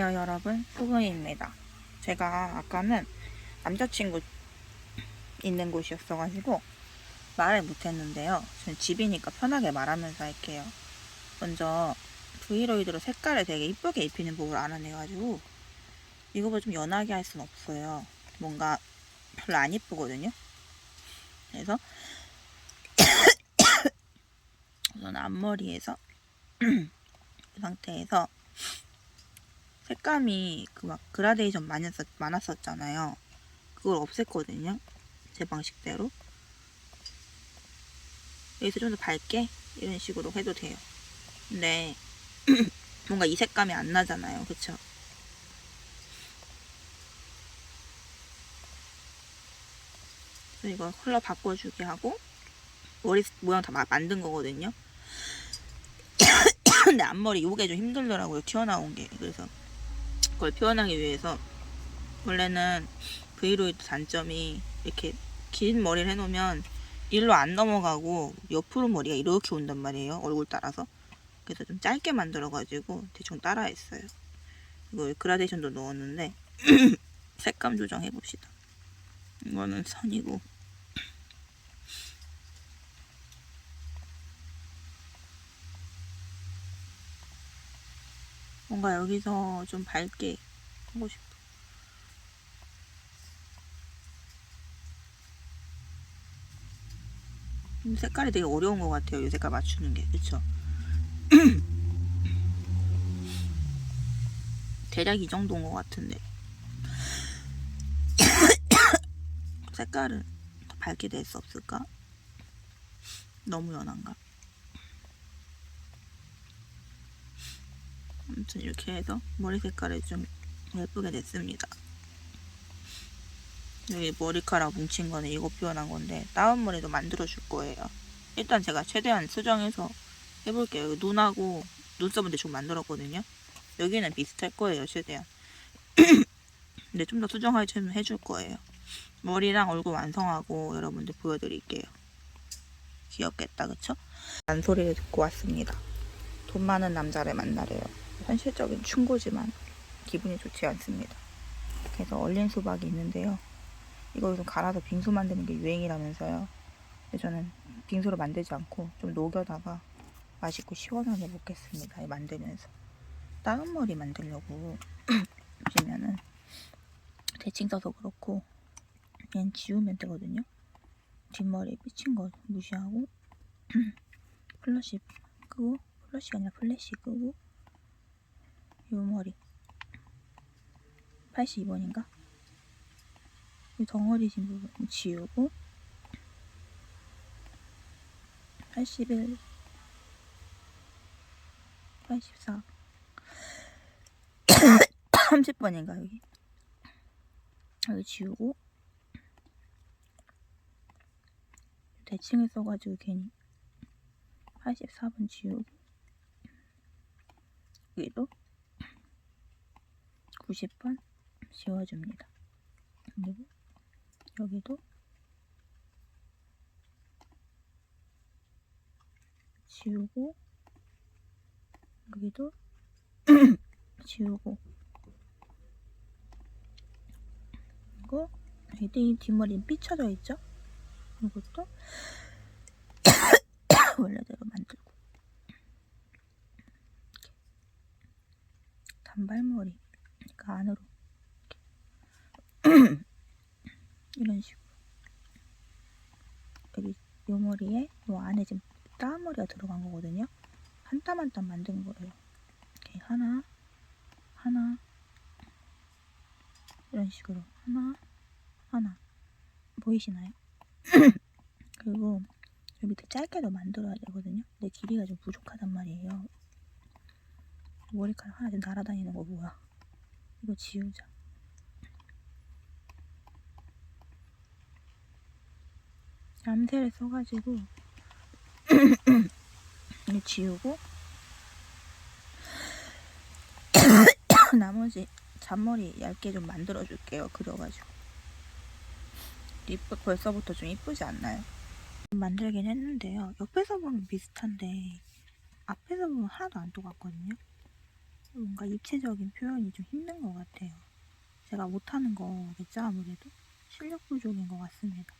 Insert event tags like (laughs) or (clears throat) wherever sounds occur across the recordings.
안녕하세요 여러분. 소금입니다. 제가 아까는 남자친구 있는 곳이었어가지고 말을 못했는데요. 전 집이니까 편하게 말하면서 할게요. 먼저 브이로이드로 색깔을 되게 이쁘게 입히는 법을 알아내가지고 이거보다 좀 연하게 할 순 없어요. 뭔가 별로 안 이쁘거든요. 그래서 (coughs) 우선 앞머리에서 (coughs) 이 상태에서 색감이 그 막 그라데이션 많았었, 많았었잖아요. 그걸 없앴거든요. 제 방식대로. 여기서 좀 더 밝게 이런 식으로 해도 돼요. 근데 (clears throat) 뭔가 이 색감이 안 나잖아요. 그쵸? 이거 컬러 바꿔주게 하고 머리 모양 다 마- 만든 거거든요. (clears throat) 근데 앞머리 요게 좀 힘들더라고요. 튀어나온 게. 그래서 그걸 표현하기 위해서 원래는 브이로이드 단점이 이렇게 긴 머리를 해놓으면 일로 안 넘어가고 옆으로 머리가 이렇게 온단 말이에요. 얼굴 따라서. 그래서 좀 짧게 만들어가지고 대충 따라했어요. 이거 그라데이션도 넣었는데 (clears throat) 색감 조정해봅시다. 이거는 선이고 뭔가 여기서 좀 밝게 하고 싶어. 음, 색깔이 되게 어려운 것 같아요. 이 색깔 맞추는 게. 그쵸? (clears throat) 대략 이 정도인 것 같은데. (coughs) 색깔을 더 밝게 낼수 없을까? 너무 연한가? 아무튼 이렇게 해서 머리 색깔을 좀 예쁘게 냈습니다. 여기 머리카락 뭉친 거는 이거 표현한 건데 다운 머리도 만들어 줄 거예요. 일단 제가 최대한 수정해서 해볼게요. 눈하고 눈썹은 대충 만들었거든요. 여기는 비슷할 거예요, 최대한. (clears throat) 근데 좀 더 수정을 좀 해줄 거예요. 머리랑 얼굴 완성하고 여러분들 보여드릴게요. 귀엽겠다, 그쵸? 잔소리를 듣고 왔습니다. 돈 많은 남자를 만나래요. 현실적인 충고지만 기분이 좋지 않습니다. 그래서 얼린 수박이 있는데요. 이거 좀 갈아서 빙수 만드는 게 유행이라면서요. 근데 저는 빙수를 만들지 않고 좀 녹여다가 맛있고 시원하게 먹겠습니다. 만들면서. 다운 머리 만들려고 (clears throat) 보시면은 대칭 써서 그렇고 그냥 지우면 되거든요. 뒷머리에 삐친 거 무시하고 (clears throat) 플러시 끄고 플러시가 아니라 플래시 끄고 요 머리. 82번인가? 이 덩어리 진 부분 지우고 81 84 30번인가 여기? 여기 지우고 대칭을 써가지고 괜히 84번 지우고 여기도 90번 지워줍니다. 그리고 여기도 지우고 여기도 (clears throat) 지우고 그리고 여기 뒷머리는 삐쳐져 있죠? 이것도 (clears throat) 원래대로 만들고 단발머리 그러니까 안으로 이렇게. (clears throat) 이런 식으로. 여기 요 머리에 요 안에 지금 따은 머리가 들어간 거거든요. 한 땀 한 땀 만든 거예요. 이렇게 하나 하나 이런 식으로 하나 하나. 보이시나요? (clears throat) 그리고 여기 밑에 짧게 더 만들어야 되거든요. 근데 길이가 좀 부족하단 말이에요. 머리카락 하나 좀 날아다니는 거 뭐야 이거 지우자. 얌새를 써가지고 (coughs) 이거 지우고 (coughs) 나머지 잔머리 얇게 좀 만들어 줄게요 그려가지고. 이쁘 벌써부터 좀 이쁘지 않나요? 만들긴 했는데요. 옆에서 보면 비슷한데 앞에서 보면 하나도 안 똑같거든요 뭔가 입체적인 표현이 좀 힘든 것 같아요. 제가 못하는 거겠죠, 아무래도? 실력 부족인 것 같습니다.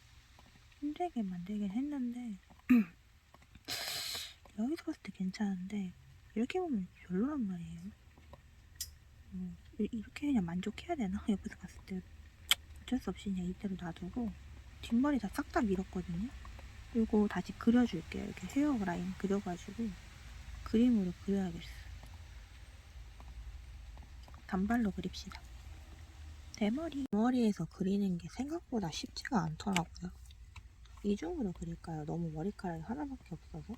힘들게 만들긴 했는데, (clears throat) 여기서 봤을 때 괜찮은데, 이렇게 보면 별로란 말이에요. 뭐, 이- 이렇게 그냥 만족해야 되나? (laughs) 옆에서 봤을 때. 어쩔 수 없이 그냥 이대로 놔두고, 뒷머리 다 싹 다 밀었거든요. 요거 다시 그려줄게요. 이렇게 헤어 라인 그려가지고, 그림으로 그려야겠어. 단발로 그립시다. 대머리. 머리에서 그리는 게 생각보다 쉽지가 않더라고요. 이중으로 그릴까요? 너무 머리카락이 하나밖에 없어서.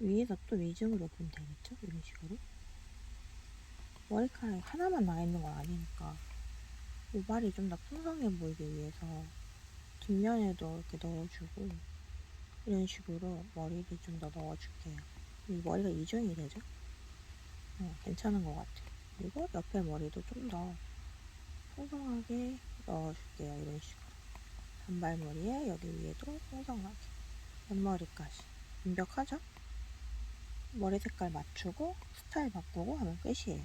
위에서 또 이중으로 그리면 되겠죠? 이런 식으로. 머리카락이 하나만 나 있는 건 아니니까. 모발이 좀 더 풍성해 보이기 위해서 뒷면에도 이렇게 넣어주고 이런 식으로 머리를 좀 더 넣어줄게요. 이 머리가 이중이 되죠? 어, 괜찮은 것 같아요. 그리고 옆에 머리도 좀 더 풍성하게 넣어줄게요. 이런 식으로. 단발머리에 여기 위에도 풍성하게. 옆머리까지. 완벽하죠? 머리 색깔 맞추고 스타일 바꾸고 하면 끝이에요.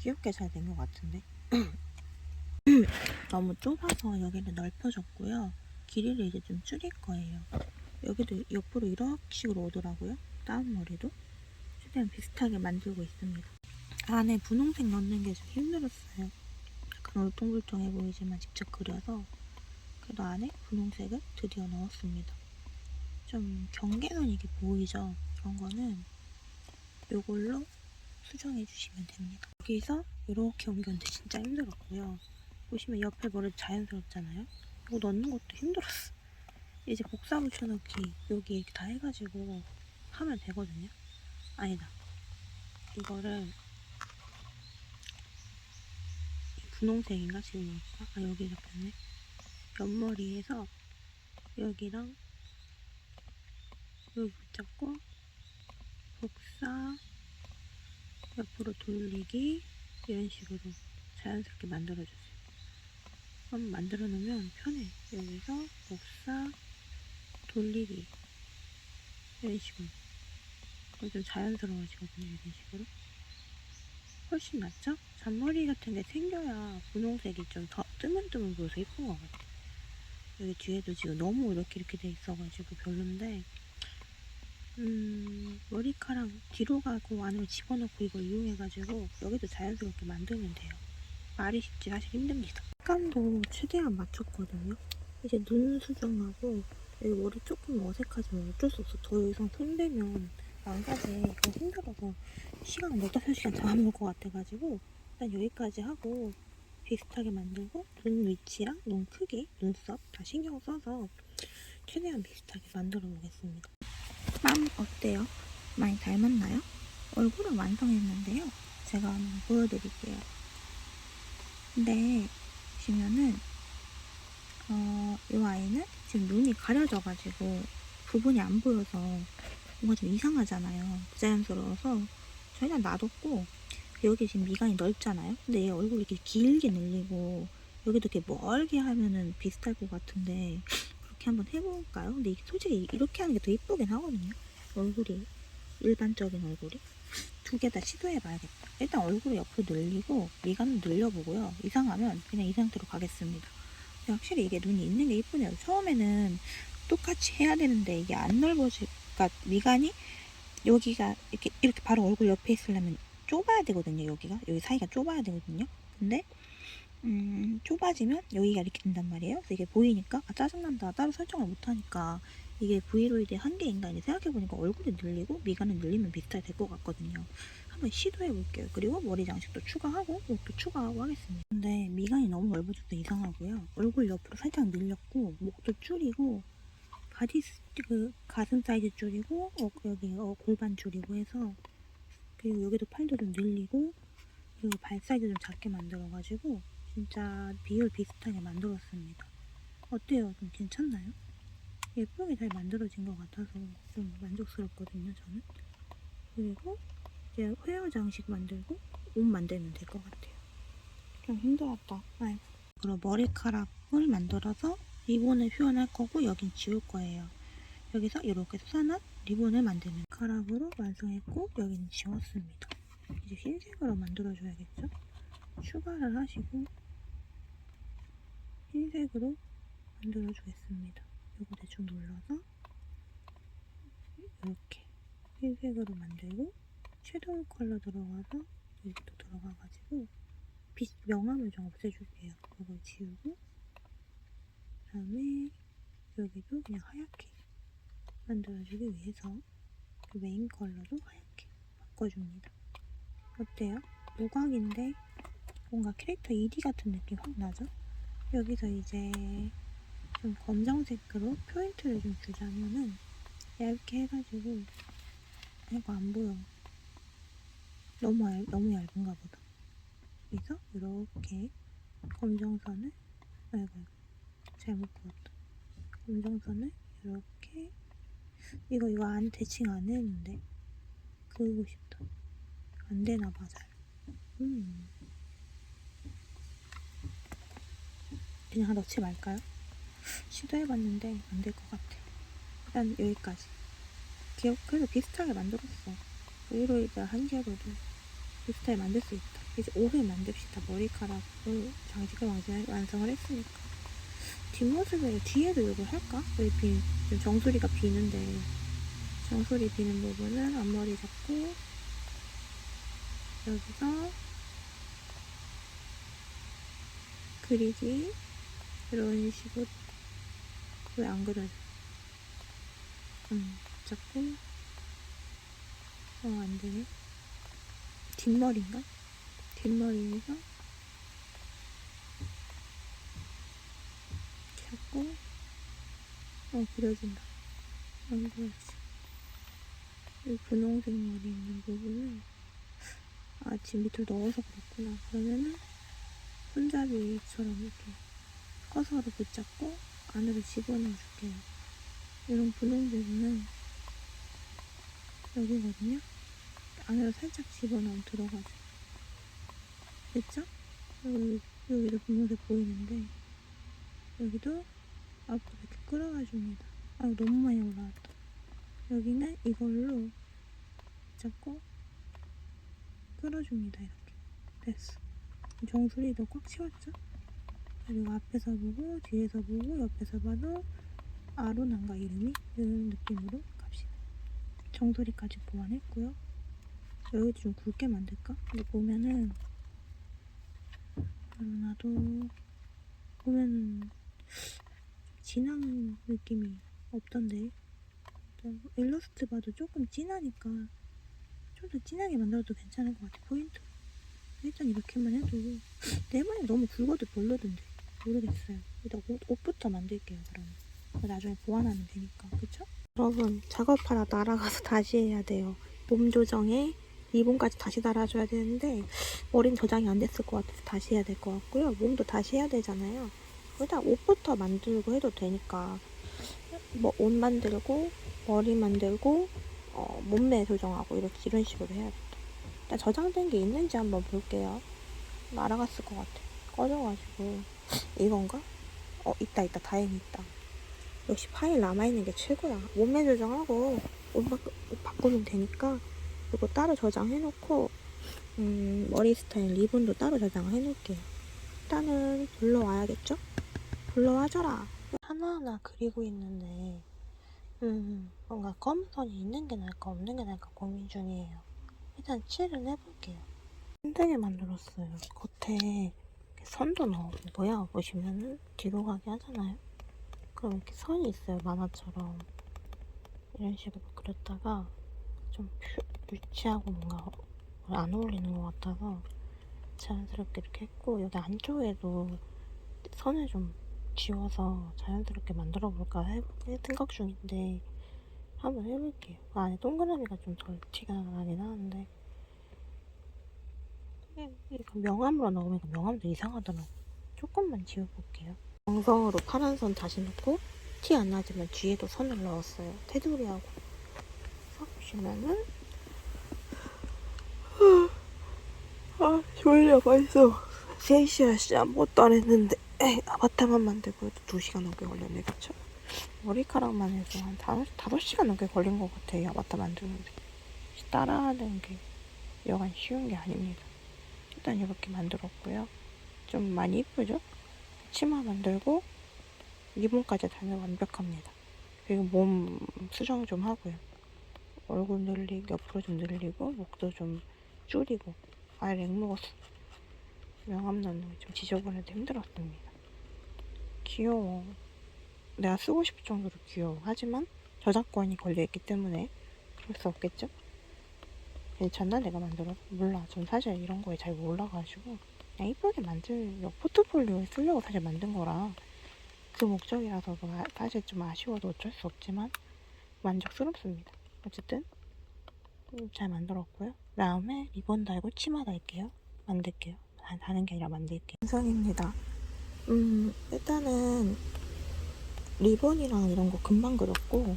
귀엽게 잘 된 것 같은데? (clears throat) 너무 좁아서 여기를 넓혀줬고요. 길이를 이제 좀 줄일 거예요. 여기도 옆으로 이렇게 식으로 오더라고요. 다운 머리도. 최대한 비슷하게 만들고 있습니다. 안에 분홍색 넣는 게 좀 힘들었어요. 약간 울퉁불퉁해 보이지만 직접 그려서 그래도 안에 분홍색을 드디어 넣었습니다. 좀 경계선 이게 보이죠? 그런 거는 이걸로 수정해 주시면 됩니다. 여기서 이렇게 옮겼는데 진짜 힘들었고요. 보시면 옆에 머리 자연스럽잖아요? 이거 넣는 것도 힘들었어. 이제 복사 붙여넣기 여기 이렇게 다 해가지고 하면 되거든요. 아니다. 이거를 분홍색인가 지금 아 여기 잡혔네. 옆머리에서 여기랑 여기 붙잡고 복사 옆으로 돌리기 이런 식으로 자연스럽게 만들어주세요. 그럼 만들어 놓으면 편해. 여기서 복사 돌리기 이런 식으로. 좀 자연스러워지거든요 이런 식으로 훨씬 낫죠? 잔머리 같은 게 생겨야 분홍색이 좀 더 뜨문뜨문 보여서 예쁜 것 같아요. 여기 뒤에도 지금 너무 이렇게 이렇게 돼 있어가지고 별론데, 음, 머리카락 뒤로 가고 안으로 집어넣고 이걸 이용해가지고 여기도 자연스럽게 만들면 돼요. 말이 쉽지 사실 힘듭니다. 색감도 최대한 맞췄거든요. 이제 눈 수정하고 여기 머리 조금 어색하지만 어쩔 수 없어. 더 이상 손대면 망가지. 이거 힘들어서 시간 네다섯 시간 잡아먹을 것 같아가지고 일단 여기까지 하고 비슷하게 만들고 눈 위치랑 눈 크기, 눈썹 다 신경 써서 최대한 비슷하게 만들어 보겠습니다. 맘 어때요? 많이 닮았나요? 얼굴은 완성했는데요. 제가 한번 보여드릴게요. 근데 보시면은 어, 이 아이는 지금 눈이 가려져가지고 부분이 안 보여서 뭔가 좀 이상하잖아요. 부자연스러워서 저희는 놔뒀고 여기 지금 미간이 넓잖아요. 근데 얘 얼굴이 이렇게 길게 늘리고 여기도 이렇게 멀게 하면은 비슷할 것 같은데 그렇게 한번 해볼까요? 근데 솔직히 이렇게 하는 게 더 이쁘긴 하거든요. 얼굴이 일반적인 얼굴이 두 개 다 시도해봐야겠다. 일단 얼굴을 옆으로 늘리고 미간을 늘려보고요. 이상하면 그냥 이 상태로 가겠습니다. 확실히 이게 눈이 있는 게 이쁘네요. 처음에는 똑같이 해야 되는데 이게 안 넓어지, 그러니까 미간이 여기가 이렇게 이렇게 바로 얼굴 옆에 있으려면 좁아야 되거든요. 여기가 여기 사이가 좁아야 되거든요. 근데 음, 좁아지면 여기가 이렇게 된단 말이에요. 그래서 이게 보이니까 아, 짜증난다. 따로 설정을 못하니까 이게 브이로이드의 한계인가 생각해보니까 얼굴이 늘리고 미간을 늘리면 비슷하게 될 것 같거든요. 한번 시도해볼게요. 그리고 머리 장식도 추가하고 목도 추가하고 하겠습니다. 근데 미간이 너무 넓어져서 이상하고요. 얼굴 옆으로 살짝 늘렸고 목도 줄이고 스- 그 가슴 사이즈 줄이고 어, 여기 어, 골반 줄이고 해서 그리고 여기도 팔도 좀 늘리고 그리고 발 사이즈 좀 작게 만들어가지고 진짜 비율 비슷하게 만들었습니다. 어때요? 좀 괜찮나요? 예쁘게 잘 만들어진 것 같아서 좀 만족스럽거든요, 저는. 그리고 이제 헤어 장식 만들고 옷 만들면 될 것 같아요. 좀 힘들었다. 아이고. 그리고 머리카락을 만들어서 리본을 표현할 거고 여긴 지울 거예요. 여기서 이렇게 수선한 리본을 만드는 카락으로 완성했고 여기는 지웠습니다. 이제 흰색으로 만들어줘야겠죠? 추가를 하시고 흰색으로 만들어주겠습니다. 이거 대충 눌러서 이렇게 흰색으로 만들고 섀도우 컬러 들어가서 여기 또 들어가가지고 빛 명암을 좀 없애줄게요. 이걸 지우고 그 다음에 여기도 그냥 하얗게 만들어주기 위해서 그 메인 컬러도 하얗게 바꿔줍니다. 어때요? 무광인데 뭔가 캐릭터 ED 같은 느낌 확 나죠? 여기서 이제 좀 검정색으로 포인트를 좀 주자면은 얇게 해가지고 이거 안 보여. 너무 얇, 너무 얇은가 보다. 그래서 이렇게 검정선을 아이고 그었다. 검정선을 이렇게 이거 이거 안 대칭 안 했는데 그리고 싶다. 안 되나 봐 잘. 음. 그냥 넣지 말까요? 시도해봤는데 안 될 것 같아. 일단 여기까지. 그래도 비슷하게 만들었어. 브이로이드 한 개로도 비슷하게 만들 수 있다. 이제 옷을 만듭시다. 머리카락을 장식을 완성- 완성을 했으니까. 뒷모습을 뒤에도 이걸 할까? 왜 비, 지금 정수리가 비는데 정수리 비는 부분은 앞머리 잡고 여기서 그리기 이런 식으로 왜 안 그려져? 음, 잡고 어, 안 되네. 뒷머리인가? 뒷머리에서 잡고 어, 그려진다. 안 그려지. 이 분홍색 머리 있는 부분을 아, 지금 밑으로 넣어서 그렇구나. 그러면은 손잡이처럼 이렇게 커서로 붙잡고 안으로 집어넣어 줄게요. 이런 분홍 부분은 여기거든요. 안으로 살짝 집어넣으면 들어가죠. 됐죠? 여기, 여기도 분홍색 보이는데 여기도 앞으로 이렇게 끌어가 줍니다. 아, 너무 많이 올라왔다. 여기는 이걸로 잡고 끌어줍니다. 이렇게. 됐어. 정수리 도 꽉 채웠죠? 그리고 앞에서 보고 뒤에서 보고 옆에서 봐도 아로난가 이름이 이런 느낌으로 갑시다. 정수리까지 보완했고요. 여기도 좀 굵게 만들까? 근데 보면은 아로나도 보면은 진한 느낌이 없던데. 일러스트 봐도 조금 진하니까 좀 더 진하게 만들어도 괜찮을 것 같아 포인트. 일단 이렇게만 해도 (laughs) 내 머리 너무 굵어도 별로던데. 모르겠어요. 일단 옷, 옷부터 만들게요 그러면. 나중에 보완하면 되니까. 그쵸? 여러분 작업하다 날아가서 다시 해야 돼요. 몸 조정에 리본까지 다시 달아줘야 되는데 머리는 저장이 안 됐을 것 같아서 다시 해야 될 것 같고요. 몸도 다시 해야 되잖아요 일단 옷부터 만들고 해도 되니까 뭐 옷 만들고 머리 만들고 어, 몸매 조정하고 이렇게 이런 식으로 해야겠다. 일단 저장된 게 있는지 한번 볼게요. 날아갔을 것 같아. 꺼져가지고 이건가? 어 있다 있다 다행히 있다. 역시 파일 남아있는 게 최고야. 몸매 조정하고 옷, 바, 옷 바꾸면 되니까 이거 따로 저장해놓고 음, 머리 스타일 리본도 따로 저장해놓을게요. 일단은 불러와야겠죠? 불러와줘라. 하나하나 그리고 있는데 음, 뭔가 검은 선이 있는 게 나을까 없는 게 나을까 고민 중이에요. 일단 칠을 해볼게요. 힘들게 만들었어요. 겉에 선도 넣고 모양 보시면은 뒤로 가게 하잖아요. 그럼 이렇게 선이 있어요. 만화처럼. 이런 식으로 그렸다가 좀 퓨- 유치하고 뭔가 안 어울리는 것 같아서 자연스럽게 이렇게 했고 여기 안쪽에도 선을 좀 지워서 자연스럽게 만들어 볼까 해, 생각 중인데 한번 해볼게요. 그 안에 동그라미가 좀 덜 티가 하는데 이거 명암으로 넣으면 명암도 이상하더라고. 조금만 지워볼게요. 정성으로 파란 선 다시 넣고 티 안 나지만 뒤에도 선을 넣었어요. 테두리하고 싹 보시면은 아 졸려 벌써 3시야 씨 아무것도 안 했는데 에이, 아바타만 만들고 2시간 넘게 걸렸네 그쵸? 머리카락만 해서 한 5, 5시간 넘게 걸린 것 같아 이 아바타 만드는데 따라하는 게 여간 쉬운 게 아닙니다. 일단 이렇게 만들었고요. 좀 많이 이쁘죠? 치마 만들고 리본까지 달면 완벽합니다. 그리고 몸 수정 좀 하고요. 얼굴 늘리 옆으로 좀 늘리고 목도 좀 줄이고 아예 렉 먹었어. 명암 넣는 게 좀 지저분해도 힘들었습니다. 귀여워. 내가 쓰고 싶을 정도로 귀여워. 하지만 저작권이 걸려있기 때문에 그럴 수 없겠죠? 괜찮나? 내가 만들어? 몰라. 전 사실 이런 거에 잘 몰라가지고 그냥 이쁘게 만들려고 포트폴리오에 쓰려고 사실 만든 거라 그 목적이라서 뭐 아- 사실 좀 아쉬워도 어쩔 수 없지만 만족스럽습니다. 어쨌든 음, 잘 만들었고요. 다음에 리본 달고 치마 달게요. 만들게요. 다, 다는 게 아니라 만들게요. 완성입니다. 음, 일단은 리본이랑 이런 거 금방 그렸고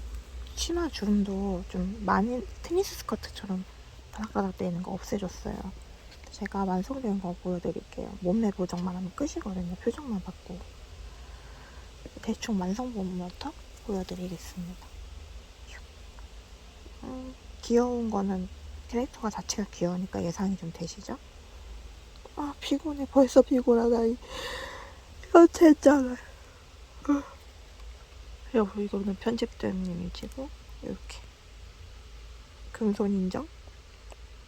치마 주름도 좀 많이 테니스 스커트처럼 바닥바닥 되는 거 없애줬어요. 제가 완성된 거 보여드릴게요. 몸매 보정만 하면 끝이거든요. 표정만 받고 대충 완성본부터 보여드리겠습니다. 음, 귀여운 거는 캐릭터가 자체가 귀여우니까 예상이 좀 되시죠? 아 피곤해 벌써 피곤하다 이 현체 했잖아요. 그리고 이거는 편집된 이미지고 이렇게 금손 인정?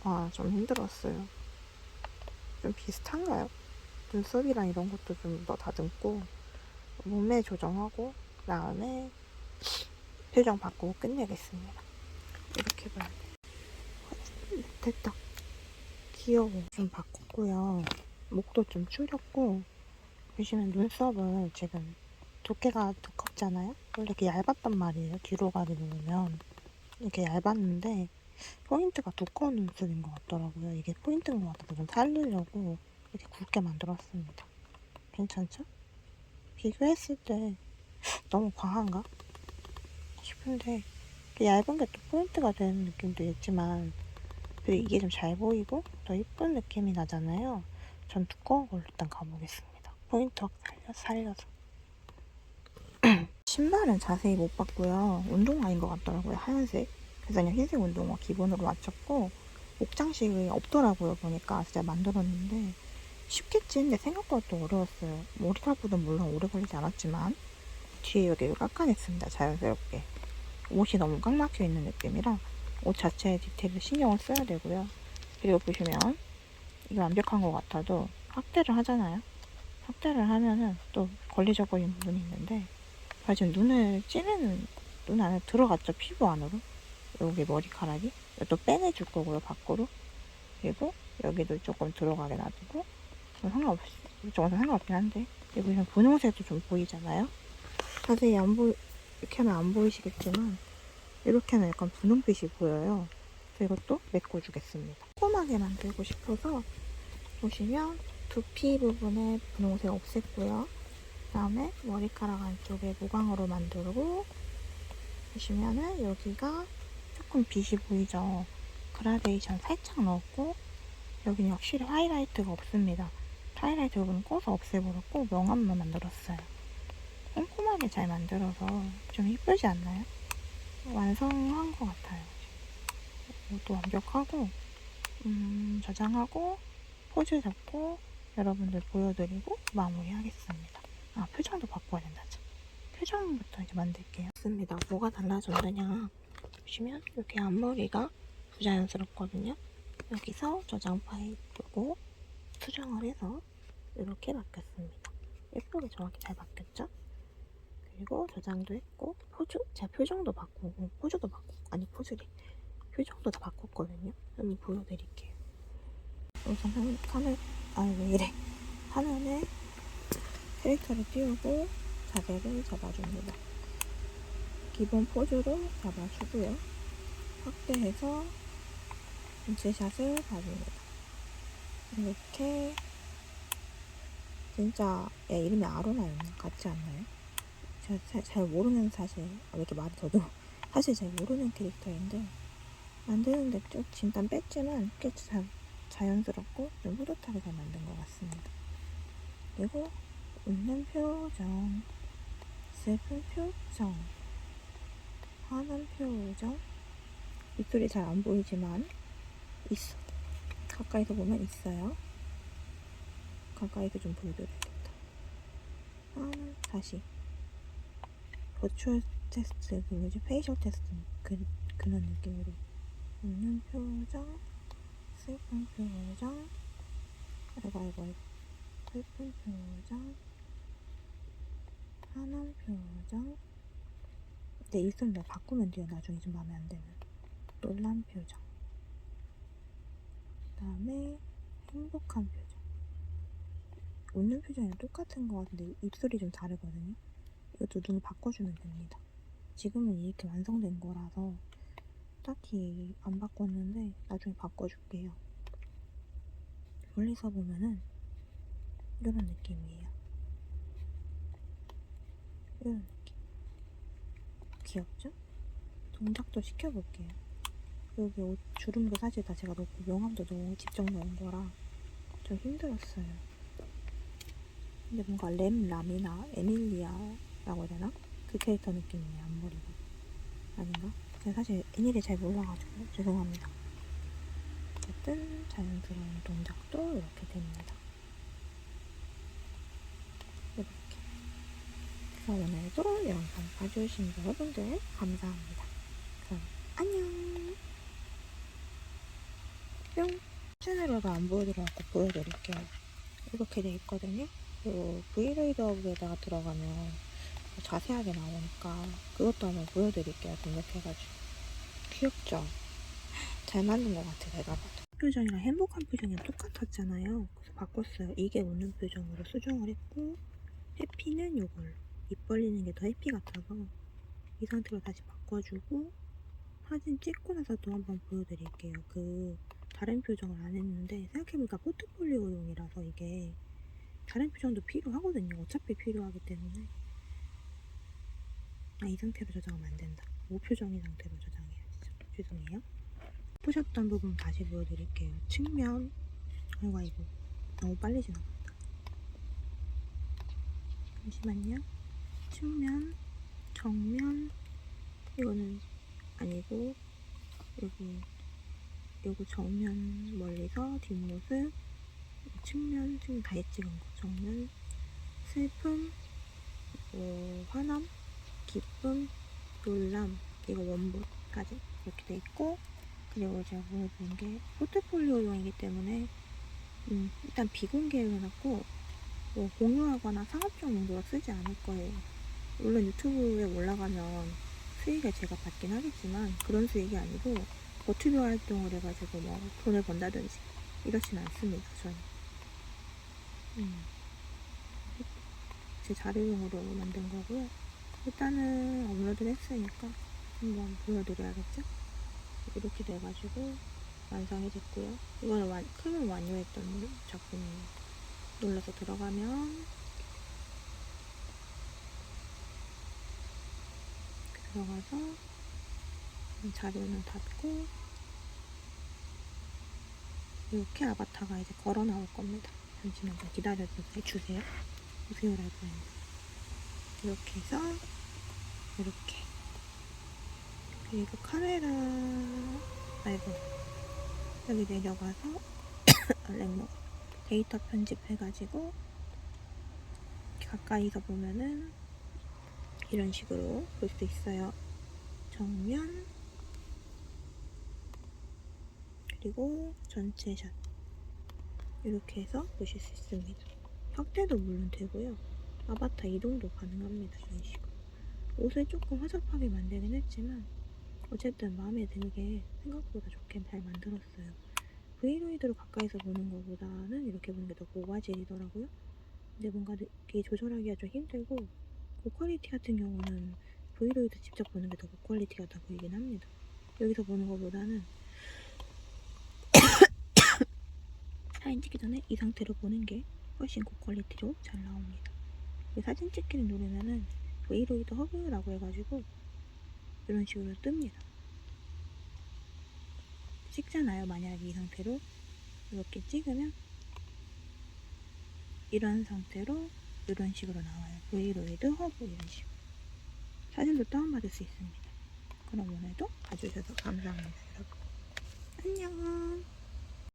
아 좀 힘들었어요. 좀 비슷한가요? 눈썹이랑 이런 것도 좀 더 다듬고 몸매 조정하고 그다음에 표정 바꾸고 끝내겠습니다. 이렇게 봐야 돼. 됐다. 귀여워. 좀 바꿨고요. 목도 좀 줄였고 보시면 눈썹을 지금 두께가 두껍잖아요. 원래 이렇게 얇았단 말이에요. 뒤로 가게 누르면 이렇게 얇았는데 포인트가 두꺼운 눈썹인 것 같더라고요. 이게 포인트인 것 같아서 좀 살리려고 이렇게 굵게 만들었습니다. 괜찮죠? 비교했을 때 너무 과한가 싶은데 얇은 게 또 포인트가 되는 느낌도 있지만 그리고 이게 좀 잘 보이고 더 이쁜 느낌이 나잖아요. 전 두꺼운 걸로 일단 가보겠습니다. 포인트 확 살려, 살려서. (clears throat) 신발은 자세히 못 봤고요. 운동화인 것 같더라고요. 하얀색. 그래서 그냥 흰색 운동화 기본으로 맞췄고 목장식이 없더라고요. 보니까 진짜 만들었는데 쉽겠지 근데 생각보다 또 어려웠어요. 머리카락보다 물론 오래 걸리지 않았지만 뒤에 여기를 깎아냈습니다. 자연스럽게. 옷이 너무 꽉 막혀 있는 느낌이라 옷 자체의 디테일을 신경을 써야 되고요. 그리고 보시면 이게 완벽한 것 같아도 확대를 하잖아요. 확대를 하면은 또 걸리적 거리는 부분이 있는데 제가 지금 눈을 찌르는 눈 안에 들어갔죠 피부 안으로. 여기 머리카락이. 또 빼내줄 거고요 밖으로. 그리고 여기도 조금 들어가게 놔두고. 뭐 상관없 이쪽은 상관없긴 한데. 여기 보시면 분홍색도 좀 보이잖아요. 자세히 안 보이 이렇게 하면 안 보이시겠지만 이렇게 하면 약간 분홍빛이 보여요. 그래서 이것도 메꿔주겠습니다. 꼼꼼하게 만들고 싶어서 보시면 두피 부분에 분홍색 없앴고요. 그 다음에 머리카락 안쪽에 무광으로 만들고 보시면은 여기가 조금 빛이 보이죠? 그라데이션 살짝 넣었고 여기는 확실히 하이라이트가 없습니다. 하이라이트 부분 꺼서 없애버렸고 명암만 만들었어요. 꼼꼼하게 잘 만들어서 좀 이쁘지 않나요? 완성한 것 같아요. 이것도 완벽하고 음, 저장하고 포즈 잡고 여러분들 보여드리고 마무리하겠습니다. 아 표정도 바꿔야 된다 참. 표정부터 이제 만들게요. 맞습니다. 뭐가 달라졌느냐. 보시면 이렇게 앞머리가 부자연스럽거든요. 여기서 저장 파일 끄고 수정을 해서 이렇게 바뀌었습니다. 예쁘게 정확히 잘 바뀌었죠? 그리고 저장도 했고 포즈 제가 표정도 바꾸고 포즈도 바꾸고 아니 포즈래. 표정도 다 바꿨거든요. 한번 보여드릴게요 우선 한- 화면 아왜 이래 화면에 캐릭터를 띄우고 자세를 잡아줍니다. 기본 포즈로 잡아주고요. 확대해서 전체샷을 봐줍니다. 이렇게 진짜 얘 이름이 아로나였나? 같지 않나요? 제가 잘, 잘 모르는 사실 아, 왜 이렇게 말이 더도 (laughs) 사실 잘 모르는 캐릭터인데 만드는데 좀 진단 뺐지만 꽤 자, 자연스럽고 좀 뿌듯하게 잘 만든 것 같습니다. 그리고 웃는 표정, 슬픈 표정, 화난 표정. 입술이 잘 안 보이지만 있어. 가까이서 보면 있어요. 가까이서 좀 보여드려야겠다. 아, 다시. 버추얼 테스트, 페이셜 테스트, 그, 그런 느낌으로. 웃는 표정, 슬픈 표정, 아이고, 아이고. 슬픈 표정, 화난 표정. 근데 일선 내가 바꾸면 돼요. 나중에 좀 마음에 안 들면. 놀란 표정. 그 다음에 행복한 표정. 웃는 표정이랑 똑같은 것 같은데 입술이 좀 다르거든요. 이것도 눈을 바꿔주면 됩니다. 지금은 이렇게 완성된 거라서 딱히 안 바꿨는데 나중에 바꿔줄게요. 멀리서 보면은 이런 느낌이에요. 이런 느낌. 귀엽죠? 동작도 시켜볼게요. 여기 옷 주름도 사실 다 제가 넣고 명암도 너무 직접 넣은 거라 좀 힘들었어요. 근데 뭔가 램, 람이나 에밀리아라고 해야 되나? 그 캐릭터 느낌이에요, 앞머리가. 아닌가? 사실 애니를 잘 몰라가지고 죄송합니다. 어쨌든 자연스러운 동작도 이렇게 됩니다. 이렇게. 그래서 오늘도 영상 봐주신 여러분들 감사합니다. 그럼 안녕. 뿅. 채널에도 안 보여드려갖고 보여드릴게요. 이렇게 돼 있거든요. 그 브이로이드 업에다가 들어가면 자세하게 나오니까 그것도 한번 보여드릴게요. 등록해가지고. 귀엽죠? 잘 만든 것 같아, 내가 봐도. 표정이랑 행복한 표정이랑 똑같았잖아요. 그래서 바꿨어요. 이게 웃는 표정으로 수정을 했고, 해피는 이걸로. 입 벌리는 게 더 해피 같아서 이 상태로 다시 바꿔주고, 사진 찍고 나서 또 한번 보여드릴게요. 그, 다른 표정을 안 했는데, 생각해보니까 포트폴리오용이라서 이게 다른 표정도 필요하거든요. 어차피 필요하기 때문에. 아, 이 상태로 저장하면 안 된다. 무표정인 상태로 저장해야지. 죄송해요. 푸셨던 부분 다시 보여드릴게요. 측면. 아이고, 아이고. 너무 빨리 지나갔다. 잠시만요. 측면, 정면. 이거는 아니고, 여기, 요거 정면 멀리서 뒷모습. 측면 지금 다 찍은 거 정면 슬픔 어, 화남 기쁨 놀람 이거 원본까지 이렇게 돼 있고 그리고 제가 보여드린 게 포트폴리오용이기 때문에 음, 일단 비공개로 해놨고 뭐 공유하거나 상업적 용도로 쓰지 않을 거예요 물론 유튜브에 올라가면 수익을 제가 받긴 하겠지만 그런 수익이 아니고 버튜브 활동을 해가지고 뭐 돈을 번다든지 이렇진 않습니다 저는 음. 제 자료용으로 만든 거고요. 일단은 업로드를 했으니까 한번 보여드려야겠죠? 이렇게 돼가지고 완성이 됐고요. 이거는 완, 크면 완료했던 작품이에요. 눌러서 들어가면 들어가서 자료는 닫고 이렇게 아바타가 이제 걸어 나올 겁니다. 잠시만 더 기다려 주세요. 주세요. 보세요라고 했는데 이렇게 해서 이렇게 그리고 카메라 아이고 여기 내려가서 (coughs) 랭모 데이터 편집해가지고 가까이서 보면은 이런 식으로 볼 수 있어요. 정면 그리고 전체 샷 이렇게 해서 보실 수 있습니다. 확대도 물론 되고요. 아바타 이동도 가능합니다. 이런 식으로. 옷을 조금 화잡하게 만들긴 했지만 어쨌든 마음에 들게 생각보다 좋게 잘 만들었어요. 브이로이드로 가까이서 보는 것보다는 이렇게 보는 게 더 고화질이더라고요. 근데 뭔가 이게 조절하기가 좀 힘들고 고퀄리티 같은 경우는 브이로이드 직접 보는 게 더 고퀄리티가 더 보이긴 합니다. 여기서 보는 것보다는 (coughs) 사진 찍기 전에 이 상태로 보는 게 훨씬 고퀄리티로 잘 나옵니다. 이 사진 찍기를 누르면은 브이로이드 허브라고 해가지고 이런 식으로 뜹니다. 찍잖아요. 만약에 이 상태로 이렇게 찍으면 이런 상태로 이런 식으로 나와요. 브이로이드 허브 이런 식으로 사진도 다운받을 수 있습니다. 그럼 오늘도 봐주셔서 감사합니다, 여러분. 안녕.